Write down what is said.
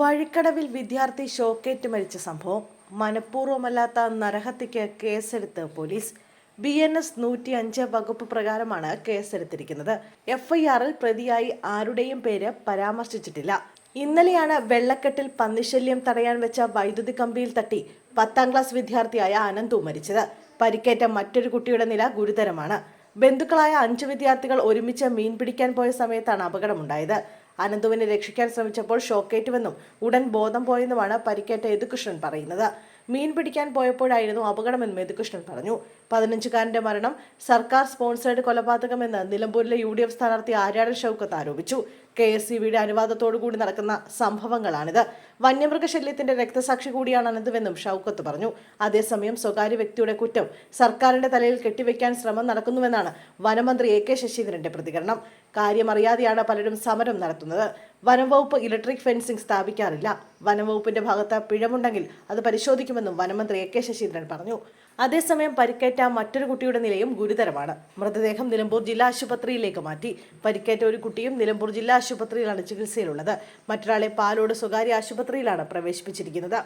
വഴിക്കടവിൽ വിദ്യാർത്ഥി ഷോക്കേറ്റ് മരിച്ച സംഭവം. മനഃപൂർവമല്ലാത്ത നരഹത്യക്ക് കേസെടുത്ത് പോലീസ്. ബി എൻ എസ് നൂറ്റി അഞ്ച് വകുപ്പ് പ്രകാരമാണ് കേസെടുത്തിരിക്കുന്നത്. എഫ്ഐആറിൽ പ്രതിയായി ആരുടെയും പേര് പരാമർശിച്ചിട്ടില്ല. ഇന്നലെയാണ് വെള്ളക്കെട്ടിൽ പന്നിശല്യം തടയാൻ വെച്ച വൈദ്യുതി കമ്പിയിൽ തട്ടി പത്താം ക്ലാസ് വിദ്യാർത്ഥിയായ അനന്തു മരിച്ചത്. പരിക്കേറ്റ മറ്റൊരു കുട്ടിയുടെ നില ഗുരുതരമാണ്. ബന്ധുക്കളായ അഞ്ച് വിദ്യാർത്ഥികൾ ഒരുമിച്ച് മീൻ പിടിക്കാൻ പോയ സമയത്താണ് അപകടമുണ്ടായത്. അനന്തുവിനെ രക്ഷിക്കാൻ ശ്രമിച്ചപ്പോൾ ഷോക്കേറ്റുവെന്നും ഉടൻ ബോധം പോയെന്നുമാണ് പരിക്കേറ്റ യദുകൃഷ്ണൻ പറയുന്നത്. മീൻ പിടിക്കാൻ പോയപ്പോഴായിരുന്നു അപകടമെന്നും യദുകൃഷ്ണൻ പറഞ്ഞു. പതിനഞ്ചുകാരന്റെ മരണം സർക്കാർ സ്പോൺസേഡ് കൊലപാതകമെന്ന് നിലമ്പൂരിലെ യു ഡി എഫ് സ്ഥാനാർത്ഥി ആര്യാടൻ ഷൗക്കത്ത് ആരോപിച്ചു. കെ എസ് സി ബിയുടെ അനുവാദത്തോടുകൂടി നടക്കുന്ന സംഭവങ്ങളാണിത്. വന്യമൃഗശല്യത്തിന്റെ രക്തസാക്ഷി കൂടിയാണ് അനന്തുവെന്നും ഷൗക്കത്ത് പറഞ്ഞു. അതേസമയം സ്വകാര്യ വ്യക്തിയുടെ കുറ്റം സർക്കാരിന്റെ തലയിൽ കെട്ടിവെക്കാൻ ശ്രമം നടക്കുന്നുവെന്നാണ് വനമന്ത്രി എ കെ ശശീന്ദ്രന്റെ പ്രതികരണം. കാര്യമറിയാതെയാണ് പലരും സമരം നടത്തുന്നത്. വനംവകുപ്പ് ഇലക്ട്രിക് ഫെൻസിംഗ് സ്ഥാപിക്കാറില്ല. വനംവകുപ്പിന്റെ ഭാഗത്ത് പിഴമുണ്ടെങ്കിൽ അത് പരിശോധിക്കുമെന്നും വനമന്ത്രി എ കെ ശശീന്ദ്രൻ പറഞ്ഞു. അതേസമയം പരിക്കേറ്റ മറ്റൊരു കുട്ടിയുടെ നിലയും ഗുരുതരമാണ്. മൃതദേഹം നിലമ്പൂർ ജില്ലാ ആശുപത്രിയിലേക്ക് മാറ്റി. പരിക്കേറ്റ ഒരു കുട്ടിയും നിലമ്പൂർ ജില്ലാ ആശുപത്രിയിലാണ് ചികിത്സയിലുള്ളത്. മറ്റൊരാളെ പാലോട് സ്വകാര്യ ആശുപത്രിയിലാണ് പ്രവേശിപ്പിച്ചിരിക്കുന്നത്.